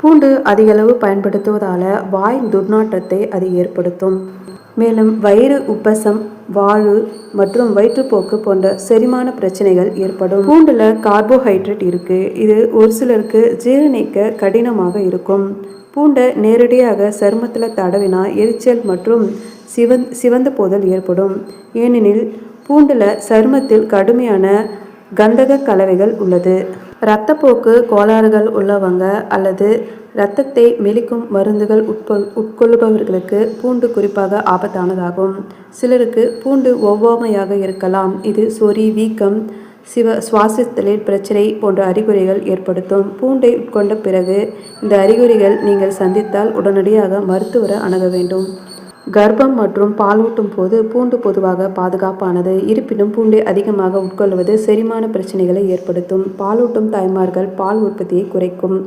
பூண்டு அதிகளவு பயன்படுத்துவதால் வாய் துர்நாற்றத்தை அது ஏற்படுத்தும். மேலும் வயிறு உப்பசம் வாழு மற்றும் வயிற்றுப்போக்கு போன்ற செரிமான பிரச்சனைகள் ஏற்படும். பூண்டுல கார்போஹைட்ரேட் இருக்கு. இது ஒரு சிலருக்கு ஜீரணிக்க கடினமாக இருக்கும். பூண்டை நேரடியாக சருமத்தில் தடவினா எரிச்சல் மற்றும் சிவந் சிவந்த போதல் ஏற்படும். ஏனெனில் பூண்டில் சருமத்தில் கடுமையான கந்தக கலவைகள் உள்ளது. இரத்தப்போக்கு கோளாறுகள் உள்ளவங்க அல்லது இரத்தத்தை மெலிக்கும் மருந்துகள் உட்கொள் உட்கொள்பவர்களுக்கு பூண்டு குறிப்பாக ஆபத்தானதாகும். சிலருக்கு பூண்டு ஒவ்வாமையாக இருக்கலாம். இது சொறி வீக்கம் சிவ சுவாசத்தலில் பிரச்சனை போன்ற அறிகுறிகள் ஏற்படுத்தும். பூண்டை உட்கொண்ட பிறகு இந்த அறிகுறிகள் நீங்கள் சந்தித்தால் உடனடியாக மருத்துவரை அணுக வேண்டும். கர்ப்பம் மற்றும் பாலூட்டும் போது பூண்டு பொதுவாக பாதுகாப்பானது. இருப்பினும் பூண்டை அதிகமாக உட்கொள்வது செரிமான பிரச்சனைகளை ஏற்படுத்தும். பாலூட்டும் தாய்மார்கள் பால் உற்பத்தியை குறைக்கும்.